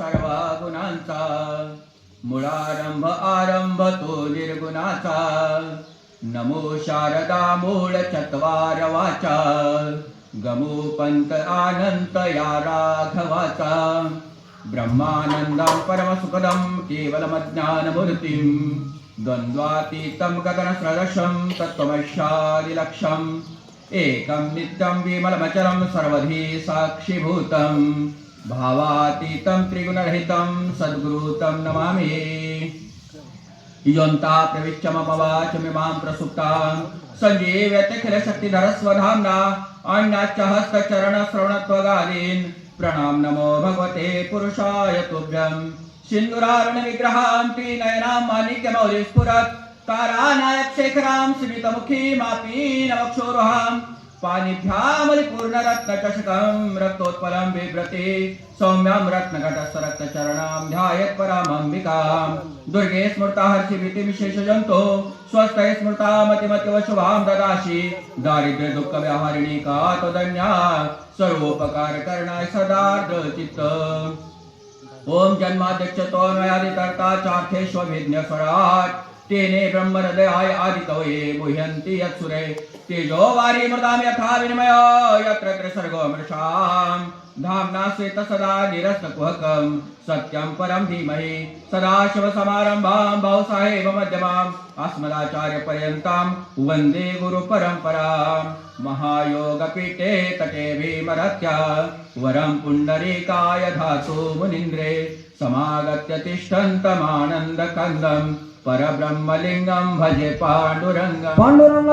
गणाधीश सर्व गुणांचा मुळारंभ आरंभ तो निर्गुणाचा. नमो शारदा मूळ चत्वार वाचा. गमो पंत आनंत या राघवाचा. ब्रह्मानन्दं परमसुखदं केवलमज्ञानमूर्तिं. द्वन्द्वातीतं गगनसदृशं तत्त्वमशादिलक्षम् एकं नित्यं विमलमचलं सर्वधी साक्षिभूतं भावातीतं त्रिगुणरहितं सद्गुरुतं नमामि। योन्ता प्रविच्यमपवाचमिमां प्रसुप्तां सञ्जीव्यतिखिलशक्तिधरस्वधाम्ना अन्याच्च हस्तचरणश्रवणत्वगादीन् प्रणाम नमो भगवते पुरुषाय तुभ्यं। सिन्दुरारुण विग्रहां नयनां माणिक्यमौलि स्फुरत् तारानायक शेखरां स्मितमुखीमापी नवक्षोरुहां रक्तोत्पलं बिभ्रति सौम्यं रत्नघटस्थ रक्तचरणां ध्यायत् परामम्बिकां दुर्गे स्मृता हर्षिभीतिविशेषजन्तो स्वस्ते स्मृता मतिमतिवशुभां ददासि। दारिद्र्य दुःख का त्वदन्या सर्वोपकारकरणाय सदार्थ चित्त ओम जन्माध्यक्ष नयादिकर्ता चार्थेष्वभिज्ञ तेने ब्रह्महृदयाय आदितौ आदितवये गुह्यन्ति यत्सुरे। तेजो वारी मृदाम यथा विनिमय यत्र त्रिसर्गो मृषाम्। धाम्ना श्वेत सदा निरस्तकुहकम् सत्यं परं धीमहि। सदाशिव समारम्भां भावसाहेब मध्यमाम् अस्मदाचार्यपर्यन्तां वन्दे गुरुपरम्पराम् महायोगपीठे तटे भीमरत्या वरं पुण्डरीकाय धातु मुनीन्द्रे। समागत्य तिष्ठन्तमानन्दकन्दम्। పరబ్రహ్మలింగం భజే పాండురంగ. పాండురంగ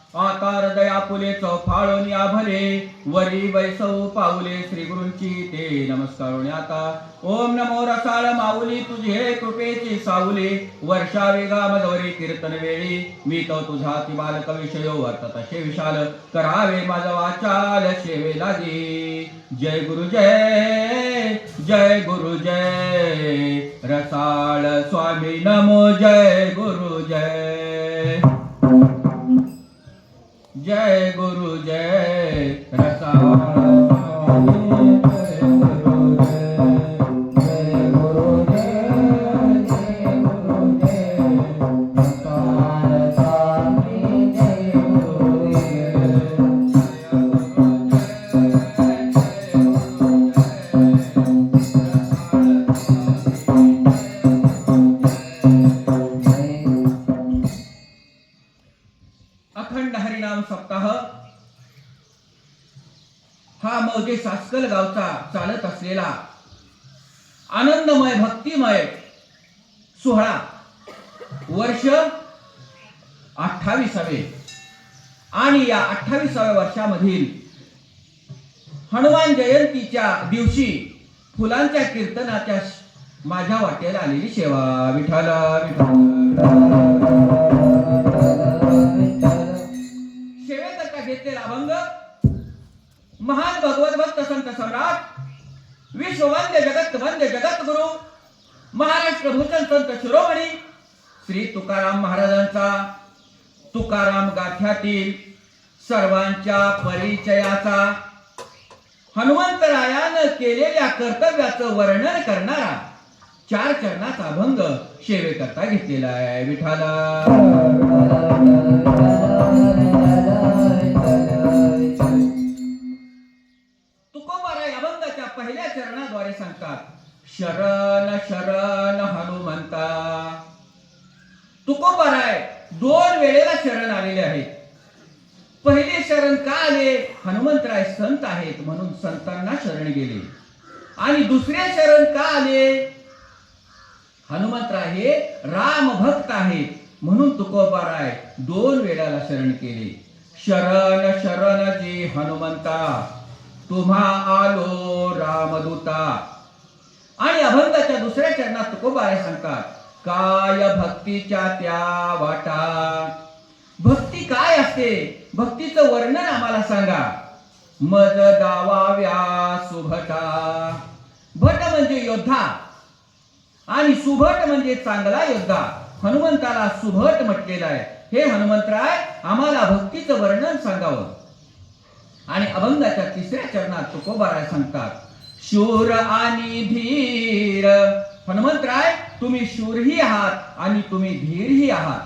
आकार दया बाबा सद्गुरु दास फुले चौफाळून या वरी वैसव पाऊले श्री गुरुंची ते नमस्कार आता. ओम नमो रसाळ माऊली तुझे कृपेची साऊली वर्षा वेगा मधवरी कीर्तन वेळी. मी तो तुझा ती बालक विषय वर्त तसे विशाल. करावे माझा वाचाल सेवे लागी. जय गुरु जय जय गुरु जय. रसाळ स्वामी नमो जय गुरु जय. जय गुरु जय रसाळ हा मौजे सासकल गावचा चालत असलेला आनंदमय भक्तिमय सोहळा वर्ष अठ्ठावीसावे. आणि या अठ्ठावीसाव्या वर्षामधील हनुमान जयंतीच्या दिवशी फुलांच्या कीर्तनाच्या माझ्या वाटेला आलेली सेवा. विठाला विठाला महान भगवत भक्त संत सम्राट विश्ववंद्य जगत वंद्य जगत गुरु महाराष्ट्र भूषण संत शिरोमणी श्री तुकाराम महाराजांचा तुकाराम गाथ्यातील सर्वांच्या परिचयाचा हनुमंतरायानं केलेल्या कर्तव्याचं वर्णन करणारा चार चरणाचा अभंग सेवेकरता घेतलेला आहे विठाला सांगतात शरण शरण हनुमंता. तुकोबाराय दोन वेळेला शरण आलेले आहेत. पहिले शरण का आले? हनुमंतराय संत आहेत म्हणून संतांना शरण गेले. आणि दुसरे शरण का आले? हनुमंतराय हे राम भक्त आहेत म्हणून तुकोबाराय दोन वेळाला शरण केले. शरण शरण जी हनुमंता तुम्हा आलो रामदूता आणि अभंगाच्या दुसऱ्या चरणात तुकोबाराय सांगतात काय भक्तीच्या त्या वाटा? भक्ती काय असते? भक्तीचं वर्णन आम्हाला सांगा. मज गावाव्या सुभटा. भट म्हणजे योद्धा आणि सुभट म्हणजे चांगला योद्धा. हनुमंताला सुभट म्हटलेला आहे. हे हनुमंतराय आम्हाला भक्तीचं वर्णन सांगावं. आणि अभंगाच्या तिसऱ्या चरणात तुकोबाराय सांगतात शूर आणि धीर. हनुमंतराय तुम्ही शूरही आहात आणि तुम्ही धीरही आहात.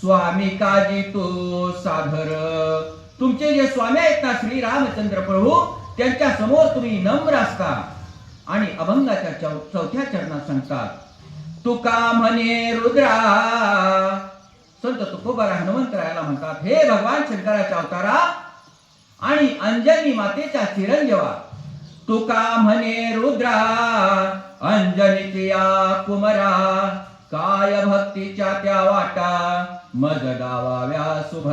स्वामी काजी तो साधर. तुमचे जे स्वामी आहेत ना श्री रामचंद्र प्रभू त्यांच्यासमोर तुम्ही नम्र असता आणि अभंगाच्या चौ- चौथ्या चरणात सांगतात तुका म्हणे रुद्रा. संत तुकोबारा हनुमंतरायाला म्हणतात हे भगवान शंकराच्या अवतारा आणि अंजनी मातेच्या चिरंजीवा तुका म्हणे रुद्रा अंजनीच्या कुमरा काय भक्तीच्या त्या वाटा मज गावाव्या सुभ